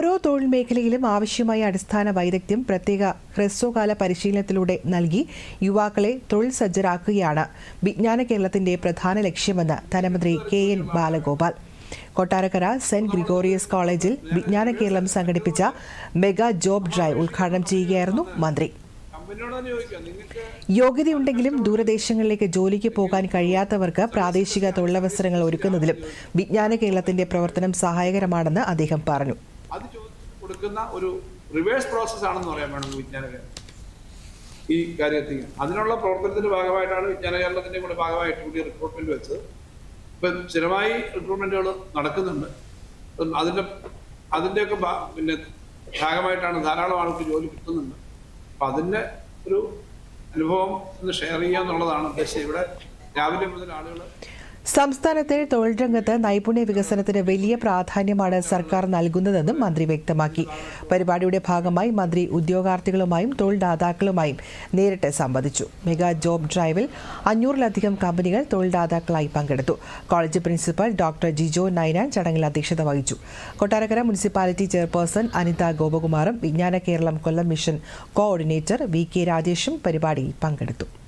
ഓരോ തൊഴിൽ മേഖലയിലും ആവശ്യമായ അടിസ്ഥാന വൈദഗ്ധ്യം പ്രത്യേക ഹ്രസ്വകാല പരിശീലനത്തിലൂടെ നൽകി യുവാക്കളെ തൊഴിൽ സജ്ജരാക്കുകയാണ് വിജ്ഞാന കേരളത്തിന്റെ പ്രധാന ലക്ഷ്യമെന്ന് ധനമന്ത്രി K N Balagopal. Kottarakkara Saint Gregorios കോളേജിൽ വിജ്ഞാന കേരളം സംഘടിപ്പിച്ച മെഗാ ജോബ് ഡ്രൈവ് ഉദ്ഘാടനം ചെയ്യുകയായിരുന്നു മന്ത്രി. യോഗ്യതയുണ്ടെങ്കിലും ദൂരദേശങ്ങളിലേക്ക് ജോലിക്ക് പോകാൻ കഴിയാത്തവർക്ക് പ്രാദേശിക തൊഴിലവസരങ്ങൾ ഒരുക്കുന്നതിലും വിജ്ഞാന കേരളത്തിന്റെ പ്രവർത്തനം സഹായകരമാണെന്ന് അദ്ദേഹം പറഞ്ഞു. അത് കൊടുക്കുന്ന ഒരു റിവേഴ്സ് പ്രോസസ് ആണെന്ന് പറയാൻ വേണം വിജ്ഞാന കേരളം ഈ കാര്യത്തിൽ. അതിനുള്ള പ്രവർത്തനത്തിന്റെ ഭാഗമായിട്ടാണ് വിജ്ഞാന കേരളത്തിന്റെ കൂടെ ഭാഗമായിട്ട് കൂടി റിക്രൂട്ട്മെന്റ് വെച്ചത്. ഇപ്പം സ്ഥിരമായി റിക്രൂട്ട്മെന്റുകൾ നടക്കുന്നുണ്ട്. അതിന്റെ അതിന്റെ അതിന്റെയൊക്കെ പിന്നെ ഭാഗമായിട്ടാണ് ധാരാളം ആൾക്ക് ജോലി കിട്ടുന്നുണ്ട്. അപ്പൊ അതിന്റെ ഒരു അനുഭവം ഒന്ന് ഷെയർ ചെയ്യുക എന്നുള്ളതാണ് ഉദ്ദേശം. ഇവിടെ രാവിലെ മുതൽ ആളുകൾ സംസ്ഥാനത്തെ തൊഴിൽ രംഗത്ത് നൈപുണ്യ വികസനത്തിന് വലിയ പ്രാധാന്യമാണ് സർക്കാർ നൽകുന്നതെന്നും മന്ത്രി വ്യക്തമാക്കി. പരിപാടിയുടെ ഭാഗമായി മന്ത്രി ഉദ്യോഗാർത്ഥികളുമായും തൊഴിൽദാതാക്കളുമായും നേരിട്ട് സംവദിച്ചു. മെഗാ ജോബ് ഡ്രൈവിൽ അഞ്ഞൂറിലധികം കമ്പനികൾ തൊഴിൽദാതാക്കളായി പങ്കെടുത്തു. College principal doctor Jijo Ninan ചടങ്ങിൽ അധ്യക്ഷത വഹിച്ചു. Kottarakkara municipality chairperson Anitha ഗോപകുമാറും Vijnana Keralam Kollam mission coordinator V K രാജേഷും പരിപാടിയിൽ പങ്കെടുത്തു.